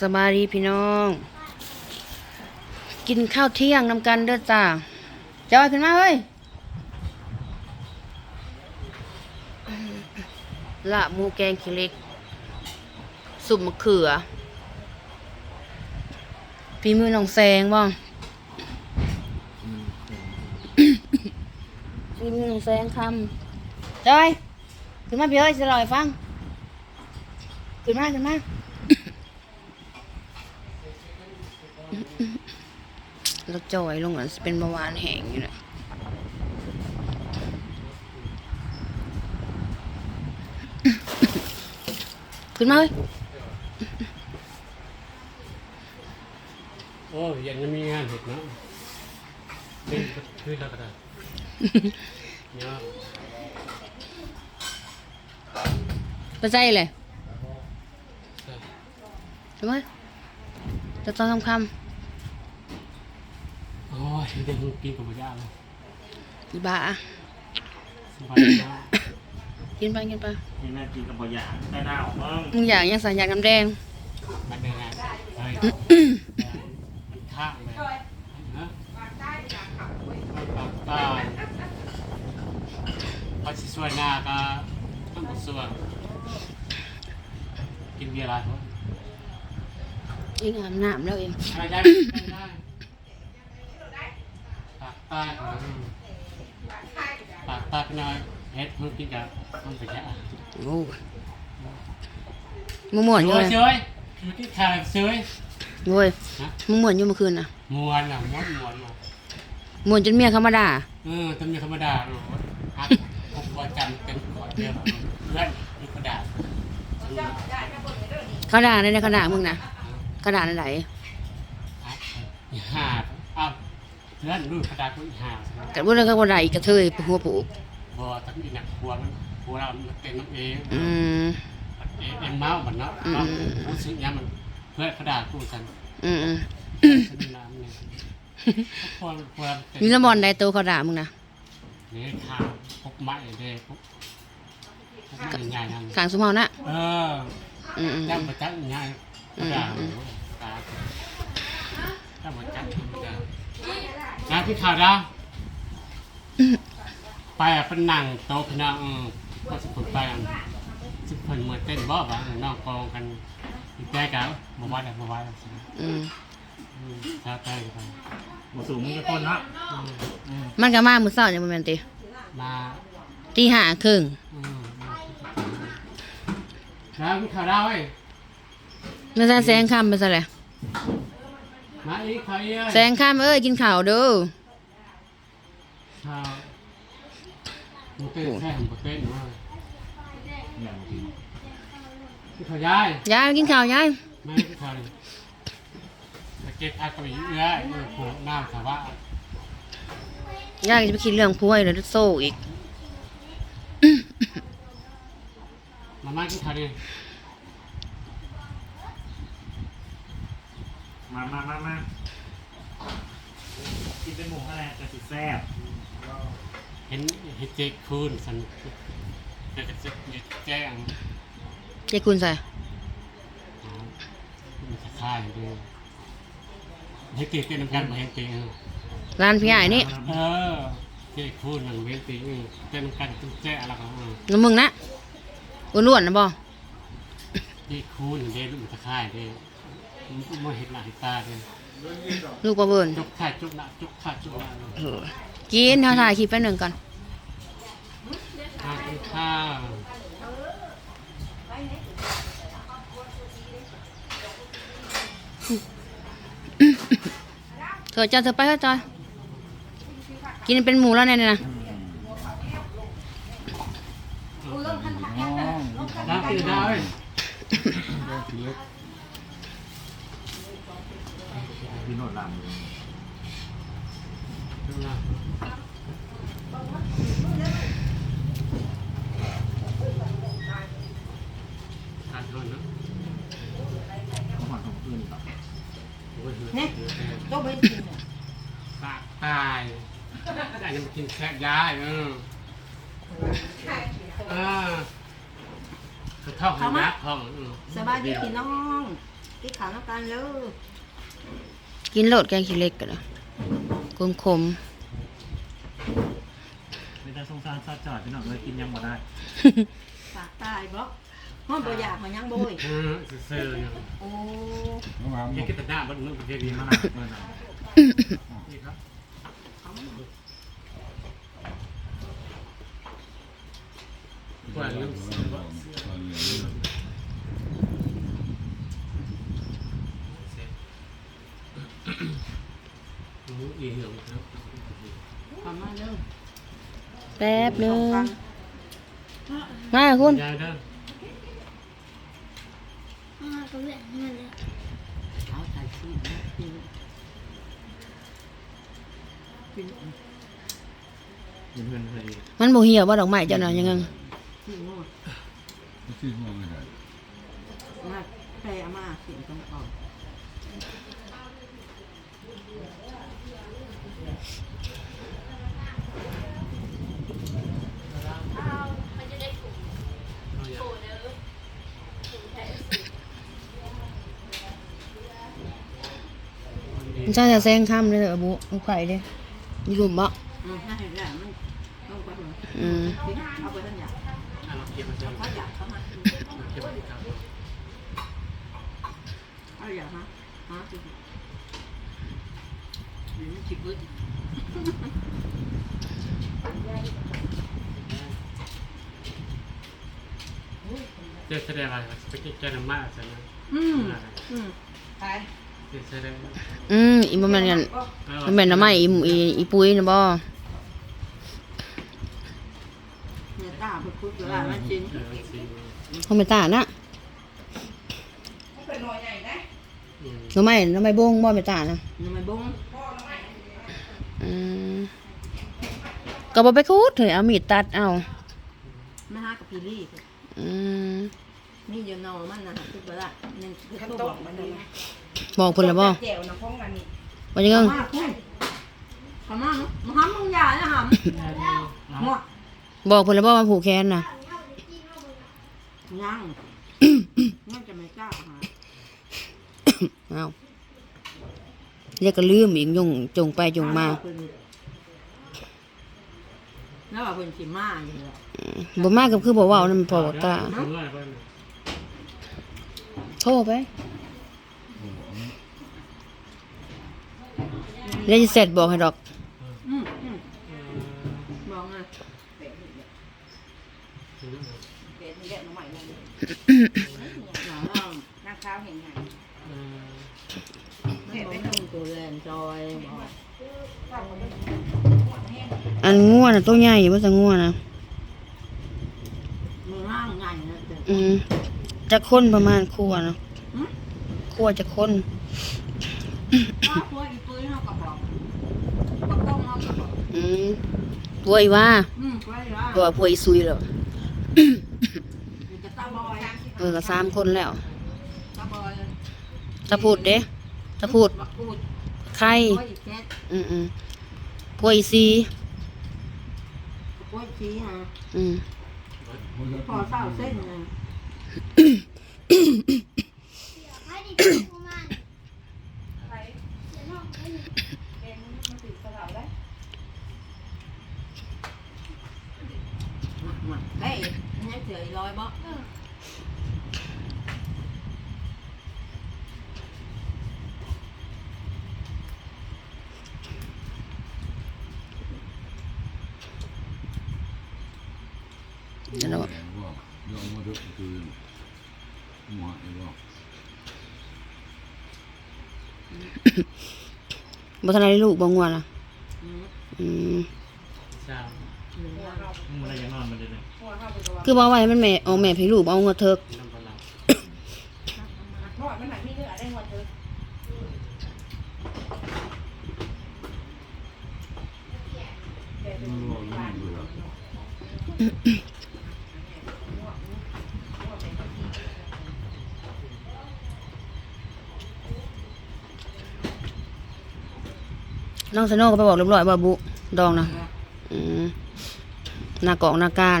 สบายดีพี่น้อง กินข้าวเที่ยงนำกันเด้อจ้าจอยขึ้นมาเฮ้ยละหมูแกงขี้เล็ก สุปมะเขือฝีมือน้องแซงบ้างฝีมือน้องแซงคำจอย ขึ้นมาพี่เอ้ยจะล่าให้ฟัง ขึ้นมาขึ้นมา แล้วจอยลงอะสิเป็นเบาหวานแห้งอยู่นะขึ้นมาเว้ยโอ้ยยังจะมีงานเห็ดเนาะเป็นคือแล้วก็ได้เนาะไปใจเลยขึ้นมาจะตอนคำโอ้ ยเดี๋ยวมึงกินกับมายาเลยๆอีบ้าสบายดีนะกินไปกินไปนี่แม่กินกับบะหยางแต่หน้าออกบ้างมึงอยากยังสั่งอยากน้ำแดงมันเป็นไงเฮ้ยมันข้างเลยฮะปากใต้พอสิสวยหน้าก็ต้องบ่สวยกินเบียร์อะไรเหรอยิงอาบน้ำแล้วเองอะไรได้ได้ ปากใต้อืมปากใต้เป็นไงเฮ็ดเพิ่งกินกับมันไปแค่โอ้มึงหมวนอยู่โอ้เลยยเชยอยู่ที่ขายเชยโว้ยนะมึงหมวนอยู่เมื่อคืนน่ะมวนอะม้วนมวนอะหมวนจนเมียเขามาด่าเออตำรวจธรรมดาเนาะฮักผมประจำเป็นขอเดียวเพื่อนนี่กระดาษเขาด่าในในเขาด่ามึงนะเขาด่าในไหนฮักหาอ้าว เพื่อนรูดกระดาษกูอีหาแต่ว่าเราก็ว่าด่าอีกกระเทยหัวผูกบ่ตั้งอีหนักหัวมันหัวเรามันเป็นมันเองอืมเองเองเมามันเนาะอืมเมาผู้ซื้อยังมันเพื่อนกระดาษกูสันอืมอืมฉันน้ำเนี่ยควรควรเป็นมีสมอนใดโตวเขาด่ามึงนะนี่ข้าวพกไม้เด้พกพกไม้ใหญ่ๆนั่นกลางสมอนะเอออืมอืมจ้ามาจักง่ายกระดาษตาจ้ามาจักธรรมดา นะพี่ข่าวดาวไปอะเป็นหนังโตะพนังก็สุดไปอะสุดเพิ่นเมื่อเต้นบ่บ้างน้องกองกันอีกแก่กันบ่ว่าได้บ่ว่าได้สิอืมอืมถ้าใกล้กันหมูสูงมึงจะคนนะอืมมันก็มามือเศร้าเนี่ยมันเป็นตีมาตีห้าครึ่งอืมแล้วพี่ข่าวดาวเอ้ยนั่นแซงข้ามไปซะเลย มาอีกข่าวเอ้ยแซงข้ามเอ้ยกินข้าวเด้อข่าวหมูเต้นแค่หมูเต้นว่าอย่างกินพี่ข่าวยายยายกินข้าวยายไม่พี่ข่าวเลยตะเก็บอัดกับอีเอื้อเอื้อผูกน้ำสาวะยายจะไปคิดเรื่องผัวอีกแล้วโซ่อีก มามาพี่ข่าวดิ มามามามากินเป็นหมูอะไรกระสิแซ่บเห็นเห็นเจ๊คูนสันเด็กจะยึดแจ้งเจ้คุณใส่อ๋อมันจะค่ายด้วยให้เจ๊เต้นน้ำกันมาเห็นเจ๊ร้านพี่ใหญ่นี่ เออเจ๊คูนหนังเว้นตีเต้นน้ำกันตุ้งแจ้อะไรของมันแล้วมึงนะอ้วนๆนะบ่ที่คูณเด้ลูกตะข่ายเด้มัน มาเห็นหน้าเห็นตาเด้ลูกประเบินจุกขาจุกหน้าจุกขาจุกหน้าเออกินเขาถ่ายคลิปไปหนึ่งก่อนทานกินข้าวเธอจอยเธอไปเถอะจอยกินเป็นหมูแล้วเนี่ยนะน้ำกินได้เว้ย กินโนดลดูนะการโดนนะำน้ำหอมของอื่นต่อเนี่ยก็ไม่กินปากตายอยากจะมากินแค่ยายเออเออคือท้องนะท้องสบายดีพี่น้องกินข้าวน้ำกันเลย กินโลดแกงขี้เหล็กกันนะคมคมเป็นตาสงสารซาจอดพี่น้องเลยกินยังบ่ได้ปากตายบ่ห้องบ่อยากมายังบ่ยเออซื่อๆเนี่ยโอ้ยังกินแต่หน้าบ้านนู้นประเทศดีนี้มามาหนักเลยนะนี่ครับ กว่าเรื่องรู้อีเหลืองครับ ทำมาเด้อ ๆ แป๊บหนึงกันมาคุณ ยายเด้อเอาใส่ซีนกินกินยินเพื่อนเคยดีมันบ่เหี่ยวบ่ดอกไม้เจ้าน่ะยังไงซีนนู่นชื่อว่าไม่ได้มาแปรเอามาเสียงตรงออก มันใช่จะแซงค่ำเลยเหรอบุลูกไผ่เด้มีกลุ่มบ่อืมน่าเห็นแล้วมันต้องไปเหมือนอืมกินเอาไปท่านอยากอะเราเก็บมาเจอเขาอยากเขามาเก็บมาที่ครับเอาอยากฮะฮะสิเดี๋ยวมันจิบ เลยเจอแสดงอะไรสเปกเจอร์น้ำมาใช่ไหมอืมอืมไปเจอแสดงอืมอีบ่แม่นกันมันแม่นน้ำไม้อีหมูอีอีปุ้ยนะบ่เนี่ยตาเพิ่งคุยกับหลานมันชินเออสิเขาไม่ตานะเป็นหน่อยใหญ่นะอืมน้ำไม้น้ำไม้บงบ่ไม่ตานะนี่มันบงอืมก็บ่ไปคูดเถอะเอามีดตัดเอามาหากับพี่ลี่ อืมนี่เดี๋ยวนอมันนะคือเวลานี่คือเขาบอกมันเลยบอกเพิ่นแล้วบ่แจ๋วนะพ้องกันนี่ว่าจังไงมาคุณขมาเนาะมาห้ามมึงอย่านะห้ามหมดบอกเพิ่นแล้วบ่ว่าผูกแขนน่ะยังยังจะไม่กล้าหาเอาเรียกก็ลืมอีกยงจงไปจงมา แล้วว่าเพิ่นสิมาอยู่แล้วอืมบ่มาก็คือบ่เว้านั่นมันพอตาเมื่อไหร่บ้างโทรไปแล้วจะเสร็จบอกให้ดอก อืมอืมบอกไงเป็ดนี่แหละน้องใหม่เลยหลังเราหน้าข้าวเห็นไงมันบอกให้ตัวแรงจอยบอก อันง่วน่ะตัวใหญ่บ่ซะง่วนะมือร่างใหญ่นะเด็กอืมจะคนประมาณครัวเนาะอืมครัวจะคนข้าวคั่วอีปืนเขาก็บอกบอกต้มเขาก็บอกอืมตัวอีว่าอืมไว้ละตัวพวกอีซุยแล้วอยู่กับตาบอยเออก็สามคนแล้วตาบอยถ้าพูดเด้ถ้าพูดบักพูดใครคั่วอีแก๊สอืม อืมพวกอีซีคั่วอีชี้ฮะอืมพอเศร้าเส้นนะ มาเฮ้ยยังเสืออีร้อยบ่ เดี๋ยวเราว่าโยมมาดูคือหมอไอ้ว่าบ่ทันได้ลูกบ่ง่วน่ะอืมอืมใช่หนึ่งวันมึงอะไรยังนอนมาเลยเนี่ยคือบ่ว่าให้มันแม่เอาแม่พี่ลูกเอาเงินเถิกน้ำปลาเพราะมันหนักมีเนื้อได้หมดเลย มั นรอไม่เบื่อน้องสโนก็ไปบอกเรียบร้อยบ่บุดองนะอืมหน้ากอกหน้าการ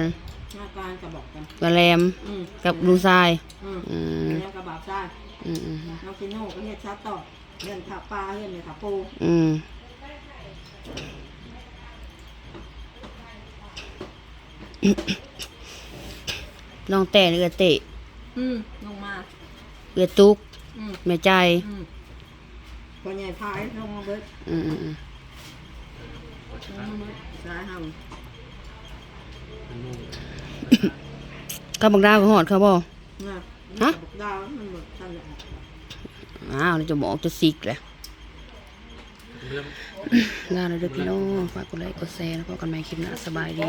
หน้าการจะบอกกันกระแลมอืมกับลูกทราย อืมอืมแยังกระบาดซ่าอืมอืมน้องกินโน่ก็เฮ็ดชาต่อเรื่องขับปลาเรื่องเนี่ยขับปูอืมลองแต่เอือเตะ อืมลงมา เอือตุกอืมแม่ใจ อืมตัวใหญ่พายลงมาเบิดอืมอืมอืมลงมาเบิดสายห่มันลูกข้าวบักดาวก็หอดเขาบ่ำนะฮะ ดาวมันหมดทันเลยอ้าวเราจะบอกจะสิกแหละเริ่มลาเลยเด้อพี่น้องฝากกดไลค์กดแชร์แล้วพบกันใหม่คลิปหน้าสบายดี